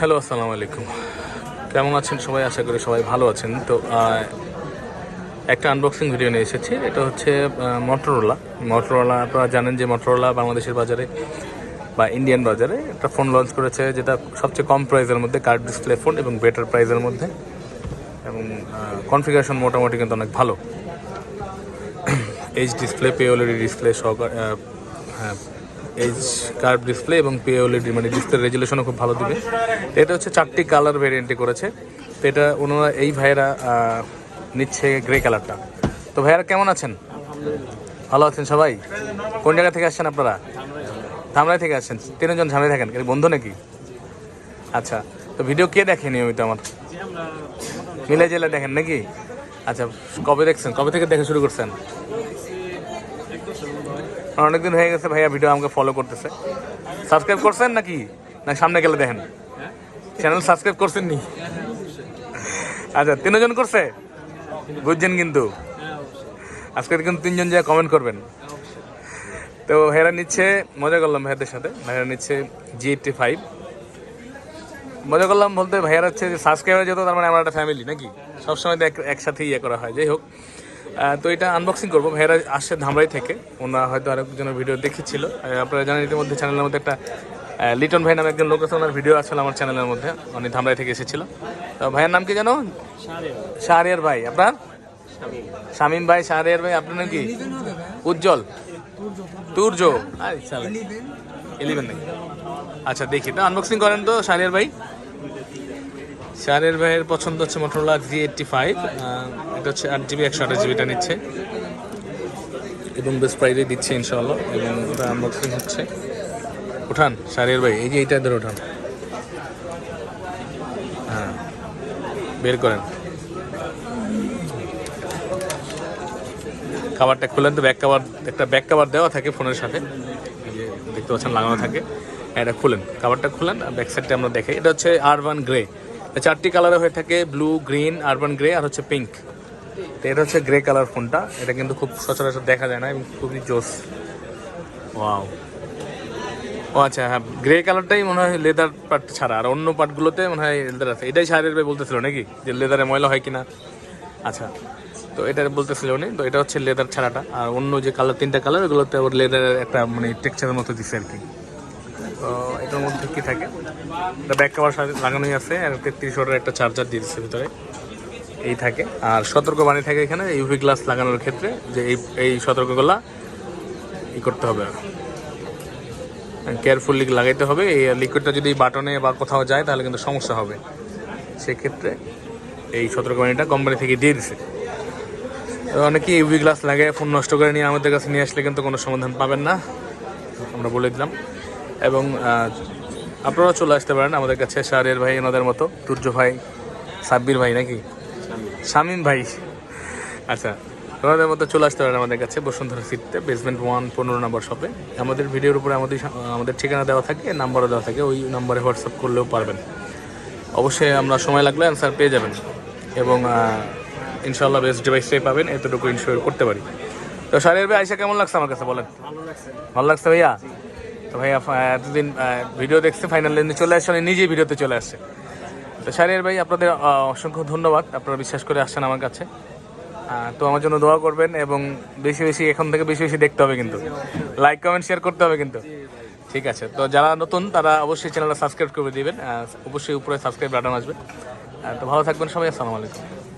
Hello, আসসালামু আলাইকুম। কেমন আছেন সবাই? আশা করি সবাই ভালো আছেন। তো একটা আনবক্সিং ভিডিও নিয়ে এসেছি। এটা হচ্ছে মটোরোলা মটোরোলা আপনারা জানেন যে মটোরোলা বাংলাদেশের বাজারে বা ইন্ডিয়ান বাজারে একটা ফোন লঞ্চ করেছে, যেটা সবচেয়ে কম প্রাইসের মধ্যে কার্ড ডিসপ্লে ফোন এবং বেটার প্রাইসের মধ্যে। এবং কনফিগারেশন মোটামুটি কিন্তু অনেক ভালো। এইচ ডিসপ্লে পেওলিডি ডিসপ্লে সহকার এইচ কার্ভ ডিসপ্লে এবং পেওলিডি মানে ডিসপ্লে রেজুলেশনও খুব ভালো দিবে। এটা হচ্ছে চারটি কালার ভেরিয়েন্টে করেছে। তো এটা ওনারা এই ভাইয়েরা নিচ্ছে গ্রে কালারটা তো ভাইয়েরা কেমন আছেন? ভালো আছেন সবাই? কোন জায়গা থেকে আসছেন আপনারা? ধামরাই থেকে আসছেন। তিনজন ঝামেলা থাকেন। বন্ধু নাকি? আচ্ছা তো ভিডিও কে দেখে নিয়মিত আমার? মিলে জেলে দেখেন নাকি? আচ্ছা কবে দেখছেন? কবে থেকে দেখা শুরু করছেন? অনেকদিন হয়ে গেছে ভাইয়া ভিডিও আমাকে ফলো করতেছে। সাবস্ক্রাইব করছেন নাকি? না, সামনে গেলে দেখেন। চ্যানেল সাবস্ক্রাইব করছেন নি আচ্ছা তিনজন করছে? বুঝছেন কিন্তু। আজকে কিন্তু তিনজন যা কমেন্ট করবেন। তো ভাইয়ারা নিচ্ছে, মজা করলাম ভাইয়াদের সাথে। ভাইয়ারা নিচ্ছে জি এইটটি ফাইভ মজা করলাম বলতে ভাইয়ারা হচ্ছে যে সাবস্ক্রাইবার যেত তার মানে আমার একটা ফ্যামিলি নাকি? সবসময় এক- একসাথে ইয়ে করা হয়। যাই হোক। তো এটা আনবক্সিং করব। ভাইয়ারা আসছে ধামরাই থেকে। ওনারা হয়তো আরেকজনের ভিডিও দেখেছিল। আপনারা জানেন ইতিমধ্যে চ্যানেলের মধ্যে একটা লিটন ভাই নামে একজন লোক আছে ওনার ভিডিও আসলে আমার চ্যানেলের মধ্যে। উনি ধামরাই থেকে এসেছিল। তো ভাইয়ের নাম কি জানো শাহরিয়ার ভাই। আপনার? শামীম। ভাই শাহরিয়ার ভাই। আপনার নাম কি? উজ্জ্বল। তুর্য ইলেভেন নাকি? আচ্ছা দেখি। তো আনবক্সিং করেন তো শাহরিয়ার ভাই। শাহরিয়ার ভাইয়ের পছন্দ হচ্ছে মোটরলা জি এইটটি ফাইভ এটা হচ্ছে আট জিবি একশো আঠাশ জিবিটা নিচ্ছে। এবং বেস্ট প্রাইজে দিচ্ছে ইনশাআল্লাহ, এবং ওটা আনবক্সিং হচ্ছে। উঠান শাহরিয়ার ভাই, এই যে এইটা ধরে উঠান হ্যাঁ বের করেন। কাভারটা খুলেন তো ব্যাক কাভার একটা ব্যাক কাভার দেওয়া থাকে ফোনের সাথে। দেখতে পাচ্ছেন, লাগানো থাকে। এটা খুলেন। কাভারটা খুলেন ব্যাক সাইডটা আমরা দেখে এটা হচ্ছে আরবান গ্রে চারটি কালারে হয়ে থাকে ব্লু গ্রিন আরবান গ্রে আর হচ্ছে পিঙ্ক তো এটা হচ্ছে গ্রে কালার ফোনটা এটা কিন্তু খুব সচরাচর দেখা যায় না এবং খুবই জোস। ওয়াও ও আচ্ছা হ্যাঁ গ্রে কালারটাই মনে হয় লেদার পার্ট ছাড়া। আর অন্য পার্টগুলোতে মনে হয় লেদার আছে। এটাই সারের ভাই বলতেছিল নাকি? যে লেদারে ময়লা হয় কিনা? আচ্ছা তো এটা বলতেছিল উনি। তো এটা হচ্ছে লেদার ছাড়াটা। আর অন্য যে কালার তিনটা কালার ওগুলোতে আবার লেদারের একটা মানে টেক্সচারের মতো দিচ্ছে আর কি। এটার মধ্যে কি থাকে? এটা ব্যাক কভার লাগানোই আছে, আর তেত্রিশ ওয়াটের একটা চার্জার দিয়ে দিচ্ছে ভিতরে। এই থাকে। আর সতর্কবাণী থাকে এখানে ইউভি গ্লাস লাগানোর ক্ষেত্রে যে এই এই সতর্কগুলা ই করতে হবে কেয়ারফুলি লাগাইতে হবে। এই লিকুইডটা যদি বাটনে বা কোথাও যায়, তাহলে কিন্তু সমস্যা হবে। সেক্ষেত্রে এই সতর্কবাণীটা কোম্পানি থেকে দিয়ে দিছে। তো অনেকেই ইউভি গ্লাস লাগে ফোন নষ্ট করে নিয়ে আমাদের কাছে নিয়ে আসলে কিন্তু কোনো সমাধান পাবেন না। আমরা বলে দিলাম। এবং আপনারাও চলে আসতে পারেন আমাদের কাছে শাহরিয়ার ভাই ওনাদের মতো তুর্য ভাই সাব্বির ভাই নাকি? শামীম ভাই। আচ্ছা ওনাদের মতো চলে আসতে পারেন আমাদের কাছে বসুন্ধরা সিটিতে বেসমেন্ট ওয়ান পনেরো নম্বর শপে আমাদের ভিডিওর উপরে আমাদের আমাদের ঠিকানা দেওয়া থাকে নাম্বারও দেওয়া থাকে ওই নাম্বারে হোয়াটসঅ্যাপ করলেও পারবেন। অবশ্যই আমরা সময় লাগলে অ্যান্সার পেয়ে যাবেন। এবং ইনশাল্লাহ বেস্ট ডিভাইসটাই পাবেন এতটুকু ইনশিওর করতে পারি। তো শাহরিয়ার ভাই আইসা কেমন লাগছে আমার কাছে বলেন? ভালো লাগছে। ভাইয়া? তো ভাইয়া ফা- এতদিন ভিডিও দেখতে ফাইনাল লেনে চলে আসছে উনি নিজেই ভিডিওতে চলে আসছে। তো শাহরিয়ার ভাই, আপনাদের অসংখ্য ধন্যবাদ। আপনারা বিশ্বাস করে আসছেন আমার কাছে। তো আমার জন্য দোয়া করবেন এবং বেশি বেশি, এখন থেকে বেশি বেশি দেখতে হবে কিন্তু। লাইক কমেন্ট শেয়ার করতে হবে কিন্তু। ঠিক আছে, তো যারা নতুন, তারা অবশ্যই চ্যানেলটা সাবস্ক্রাইব করে দিবেন। অবশ্যই উপরে সাবস্ক্রাইব বাটন আসবে। তো ভালো থাকবেন সবাই, আসসালামু আলাইকুম।